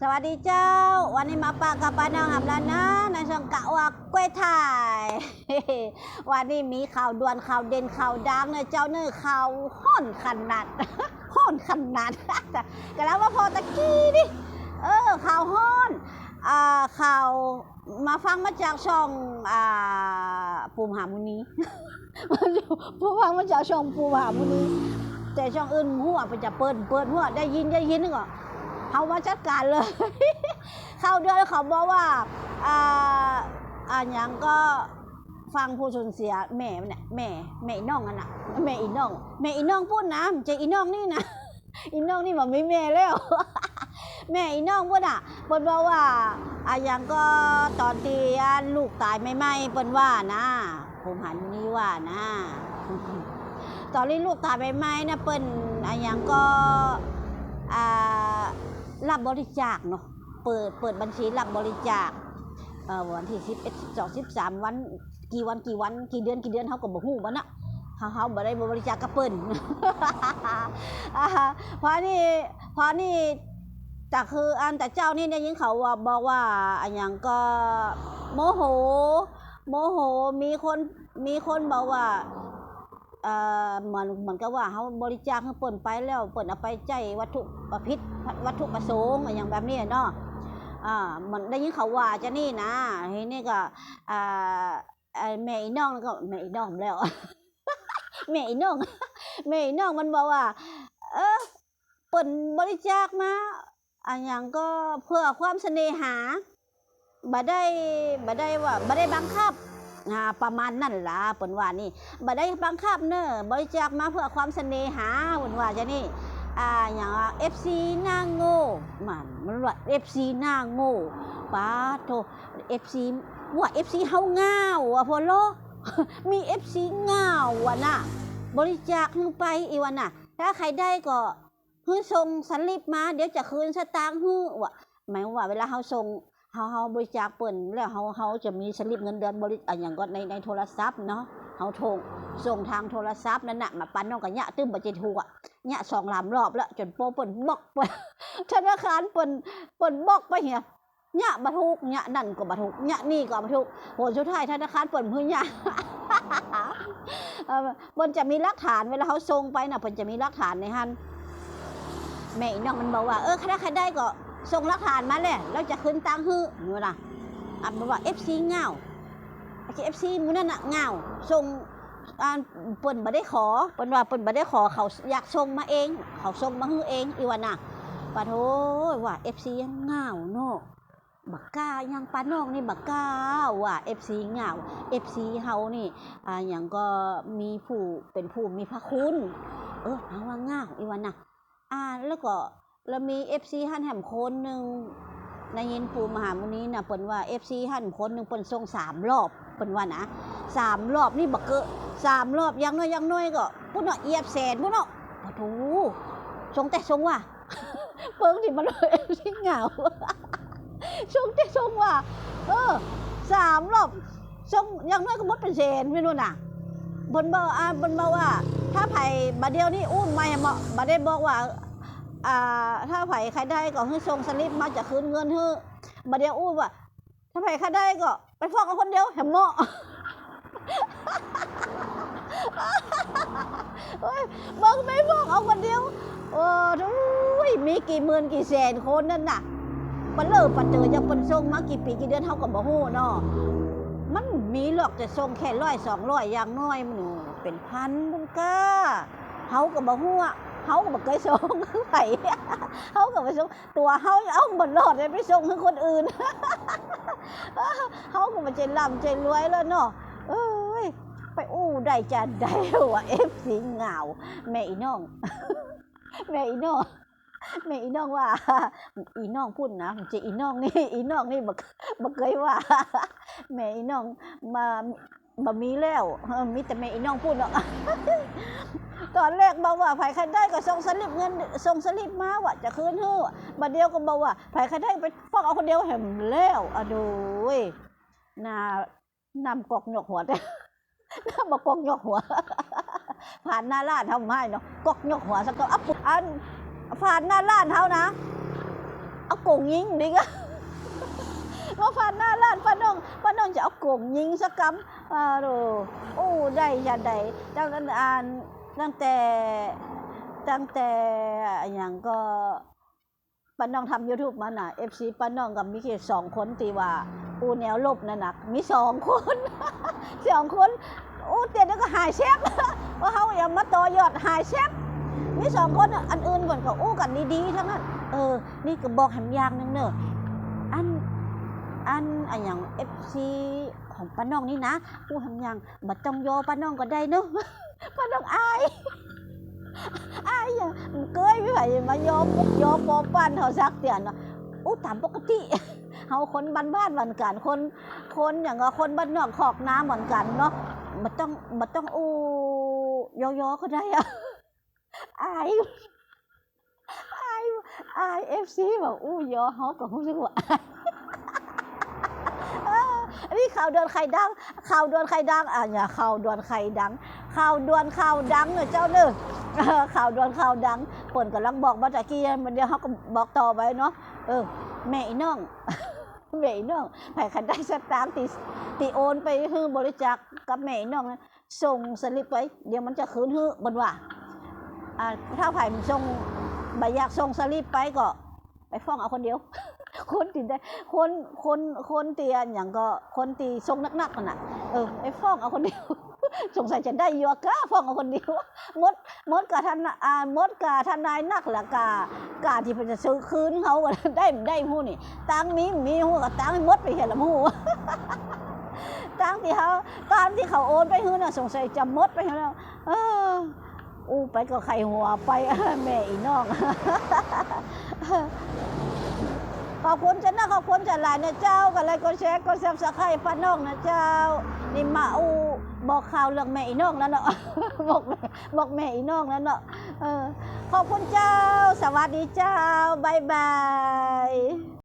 สวัสดีเจ้า วันนี้มาปะกับปานางหำลานะในช่องกะว่ากล้วยไทยวันนี้มีข่าวด่วนข่าวเด่นข่าวดังเลยเจ้าเนื้อข่าวห้อนขนาดห้อนขนาดก็แล้วว่าพอตะกี้ดิเออข่าวห้อนอ่าข่าวมาฟังมาจากช่องอ่าปูมหามุนีผู้ฟังมาจากช่องปูมหามุนีแต่ช่องอื่นหัวไปจะเปิดเปิดหัวได้ยินได้ยินนึกอะ เขามาจัดการเลย เข้าเดือนแล้วเขาบอกว่าอ่าอ่าหยังก็ฟังผู้สูญเสียแม่เนี่ยแม่แม่อีน้องอันน่ะแม่อีน้องแม่อีน้องพูดนะมันจอีน้องนี่นะอีน้องนี่มันไม่แม่แล้ว แม่อีน้องพูดอะเปิ้นบอกว่าอ่าหยังก็ตอนที่อ่าลูกตายไม่ไม่เปิ้นว่านะผมหันนี่ว่านะตอนที่ลูกตายไม่ไม่ๆนะเปิ้นอ่าหยังก็อ่า รับบริจาคเนาะเปิดเปิดบัญชีรับบริจาคเอ่อวันที่สิบเอ็ดสิบสองสิบสามวันกี่วันกี่วันกี่เดือนกี่เดือนเขาก็บอกหูมันอะเขาเขาบ่ได้บริจาคกระเปิ้นเพราะนี่เพราะนี่แต่คืออันแต่เจ้านี่ได้ยินเขาว่าบอกว่าอันอย่างก็โมโห โมโหมีคนมีคนบอกว่า เอ่อเหมือนเหมือนกับว่าเขาบริจาคให้เปิ่นไปแล้วเปิ่นเอาไปใจวัตถุประพิษวัตถุประสงค์อย่างแบบนี้เนาะอ่าเหมือนได้ยินเขาว่าจะนี่นะทีนี่ก็อ่าไอ้แม่อีน้องก็แม่อีน้องแล้วแม่อีน้องแม่อีน้องมันบอกว่า เออเปิ่นบริจาคมาอันอย่างก็เพื่อความเสน่หาบ่ได้บ่ได้ว่าบ่ได้บังคับ อ่าประมาณนั่นล่ะเปิ่นว่านี่บ่ได้บังคับเนอะบริจาคมาเพื่อความเสน่หาวันว่าจะนี่อ่าอย่างเอฟซีหน้าโง่มันมันว่าเอฟซีหน้าโง่ป้าโทเอฟซีว่าเอฟซีเฮาง่าวอะพอโลมีเอฟซีง่าวอะน่ะบริจาคให้ไปอีวันน่ะ ถ้าใครได้ก็ฮื้อส่งสลิปมา เดี๋ยวจะคืนสตางค์ฮื้อว่ะหมายว่าเวลาเฮาส่ง เฮาเฮาบริจาคเปิ่นแล้วเฮาเฮาจะมีสลิปเงินเดือนบริอะอย่างก็ในในโทรศัพท์เนาะเขาโทรส่งทางโทรศัพท์นั่นน่ะมาปันน้องกับยะตึ้มบัจถูกอะยะสองลามรอบแล้ว จนโปเปิ่นบล็อกไปธนาคารเปิ่นเปิ่นบล็อกไปเหียยะบัถูกยะนั่นก็บัถูกยะนี่ก็บัถูกผลสุดท้ายธนาคารเปิ่นพื้นยะเออเปิ่นจะมีหลักฐานเวลาเขาส่งไปน่ะเปิ่นจะมีหลักฐานในหันแม่อีน้องมันบอกว่าเออถ้าใครได้ก็ ส่งหลักฐานมาเลยแล้วจะคืนตังค์ฮื้อนี่ล่ะอันบอกว่า FC เงาเอฟซีมื้อนั้นน่ะเงาส่งอ่าเปิ้นบ่ได้ขอเปิ้นว่าเปิ้นบ่ได้ขอเขาอยากส่งมาเอง เขาส่งมาให้เองอีว่าน่ะปะโถว่า FC ยังเงาเนาะบักก้ายังปาน้องนี่บักก้าว่า FC เงา FC เฮานี่อ่าหยังก็มีผู้เป็นผู้มีพระคุณ เออเฮาว่าเงาอีว่าน่ะอ่าแล้วก็ แล้วมี FC หันแหมคนหนึ่งในยินปูมหามุนีนะเปิ้นว่า FC หันคนหนึ่งเปิ้นส่งสามรอบเปิ้นว่านะสามรอบนี่บักเกอสามรอบยังน้อยยังน้อยก็พุ่นเนาะเหยียบแสนพุ่นเนาะปะทูชงแต่ชงว่าเปิ้งที่มันเลยที่เหงาชงแต่ชงว่าเออสามรอบชงยังน้อยก็หมดเป็นแสนไม่รู้น่ะเพิ่นบอกอ่าเพิ่นบอกว่า ถ้าไผ่บัดเดียวนี่อุ้มไม่เหมาะบัดได้บอกว่า อ่าถ้าไผใครได้ก็ให้ส่งสลิปมาจะคืนเงินให้บัดเดียวอุ้ว่า ถ้าไผใครได้ก็ไปฟอกเอาคนเดียวแหมเหมาะเฮ้งไม่บอกเอาคนเดียวโอ้ยมีกี่หมื่นกี่แสนคนนั่นน่ะมันเลิกปัจเจอจะเป็นทรงมากี่ปีกี่เดือนเท่ากับบ่ฮู้เนาะมันมีหรอกแต่ทรงแค่ร้อยสองร้อยอย่างน้อยมันเป็นพันบุญก้าเฮากับบ่ฮู้อะ เฮาก็บ่เคยส่งคือไผเฮาก็บ่ส่งตัวเฮาเอาบ่รอดเลยไปส่งให้คนอื่นเฮาก็บ่ใจร่ำใจรวยแล้วเนาะเอ้ยไปอู้ได้จะได้ว่าเอฟซีเหงาแม่อีน้องแม่อีน้องแม่อีน้องว่า อีน้องพูดนะจะอีน้องนี่อีน้องนี่บักบักเคยว่าแม่อีน้องมาบ่มีแล้วมีแต่แม่อีน้องพูดเนาะ ตอนแรกบอกว่าไผใครได้ก็ส่งสลิปเงินส่งสลิปมาว่าจะคืนให้บัดเดียวก็บอกว่าไผใครได้ไปฟอกเอาคนเดียวแหมแล้วอะดูยน่านำกอกหยกหัวแต่น้ำมากอกหยกหัว ผ่านหน้าร้านเท่าไม้เนาะกอกหยกหัวสักก็อับอันผ่านหน้าร้านเท่านะเอาโกงยิงดิกะมาฟันหน้าล้านป้าน้องป้าน้องจะเอาโกงยิงสักกำอ่าโดโอ้ได้ยันใดตั้งแต่อ่าน ตั้งแต่ตั้งแต่อย่างก็ป้าน้องทำยูทูบมาน่ะเอฟซีป้าน้องกับมิเคสองคนตีว่า อูแนวลบนั่นน่ะมีสองคนสองคนอูเตียนก็หายแชฟว่าเขาอย่ามาต่อยอดหายแชฟมีสองคนน่ะอันอื่นก่อนก็อู้กันดีๆทั้งนั้นเออ นี่ก็บอกแหมยางหนึงเนอะอันอันอันอย่างเอฟซีของป้าน้องนี่นะอู้ทำอย่างบัดต้องโยอป้าน้องก็ได้เนอะ ป้าน้องอายอายอย่างเกยไม่ไหวมาโยอมุกโยอปอปั้นเขาซักเตียนเนาะอู้ตามปกติเฮาคนบ้านบ้านเหมือนกันคน คนอย่างกับคนบ้านนอกขอกน้ำเหมือนกันเนาะมันต้องมันต้องอู้ยอยอก็ได้อะอายอายอายเอฟซีแบอกอู้ยอเฮาก็รู้สึกว่าเอ ออันนี้ข่าวดวนไข่ดังข่าวดวนไข่ดังอะอย่าข่าวดวนไข่ดังข่าวดวนข่าวดังเนอะเจ้าเนอะเออข่าวดวนข่าวดังเปิ่นกำลังบอกมาตะกี้มันเดียวเขาก็บอกต่อไปเนาะเออแม่อีน้องแม่อีน้องไผคันได้สตางค์ตีตีโอนไปฮือบริจาคกับแม่อีน้องส่งสลิปไปเดี๋ยวมันจะคืนฮือบนว่าอ่าถ้าไผ่ส่งใบอยากส่งสลิปไปก็ ไปฟ้องเอาคนเดียว คนตีได้คนคนคนตีอันอย่างก็คนตีทรงนักๆกันน่ะเออไปฟ้องเอาคนเดียวสงสัยจะได้ยอะก้าฟ้องเอาคนเดียวมดมดกับทนอ่ามดกับทนายนักละกากาที่เพิ่นจะซื้อคืนเขาก็ได้ได้หู้นี่ตังมีมีหู้กับตังมดไปเห็นละหู้ตังที่เขาตามที่เขาโอนไปหื้อน่ะสงสัยจะมดไปแล้วเอออู้ไปก็ไข่หัวไปแม่อีน้อง ขอบคุณจ้านะขอบคุณจ้าหลายนะเจ้ากันเลยก็แชร์ก็แซมสไครฟ้าน้องนะเจ้า นี่มาอูบอกข่าวเรื่องแม่อีน้องแล้วเนาะบอกบอกแม่อีน้องแล้วเนาะเออขอบคุณเจ้า สวัสดีเจ้าบายบาย